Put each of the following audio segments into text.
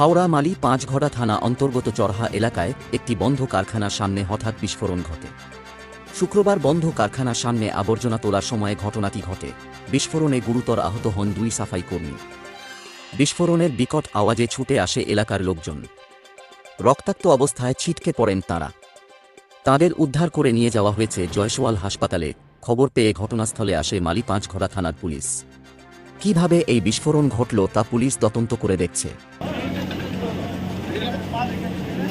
হাওড়া মালি পাঁচঘড়া থানা অন্তর্গত চরহা এলাকায় একটি বন্ধ কারখানার সামনে হঠাৎ বিস্ফোরণ ঘটে। শুক্রবার বন্ধ কারখানার সামনে আবর্জনা তোলার সময় ঘটনাটি ঘটে। বিস্ফোরণে গুরুতর আহত হন দুই সাফাই কর্মী। বিস্ফোরণের বিকট আওয়াজে ছুটে আসে এলাকার লোকজন। রক্তাক্ত অবস্থায় ছিটকে পড়েন তাঁরা। তাঁদের উদ্ধার করে নিয়ে যাওয়া হয়েছে জয়সওয়াল হাসপাতালে। খবর পেয়ে ঘটনাস্থলে আসে মালি পাঁচঘড়া থানার পুলিশ। কীভাবে এই বিস্ফোরণ ঘটল তা পুলিশ তদন্ত করে দেখছে। गाड़ी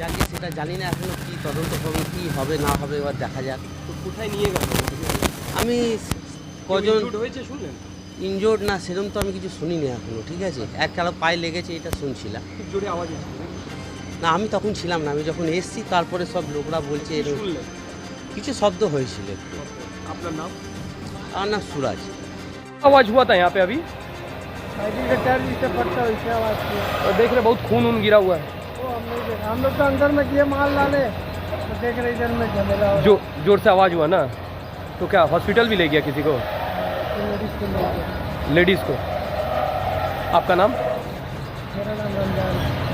জানি সেটা জানি না এখনো কি তদন্ত হবে কি হবে না হবে এবার দেখা যাক তো কোথায় নিয়ে গেল আমি কজন Injured হয়েছে শুনলেন ইনজোর্ড না সেরকম তো আমি কিছু শুনিনি এখনো ঠিক আছে এক কালো পায়ে লেগেছে এটা শুনছিলাম খুব জোরে আওয়াজ হচ্ছে না আমি তখন ছিলাম না আমি যখন এসছি তারপরে সব লোকরা বলছে এরকম শুনলেন কিছু শব্দ হয়েছিল একটু আপনার নাম আমার নাম সুরাজ आवाज हुआ था यहाँ पे अभी साइकिल का टायर जिससे फटता है वैसे आवाज़ किया और देख रहे बहुत खून वून गिरा हुआ है वो हम लोग तो अंदर में किए माल लाने तो देख रहे इधर में झमेला जो, ज़ोर से आवाज़ हुआ ना तो क्या हॉस्पिटल भी ले गया किसी को? लेडीज़ को। आपका नाम? मेरा नाम रमज़ान।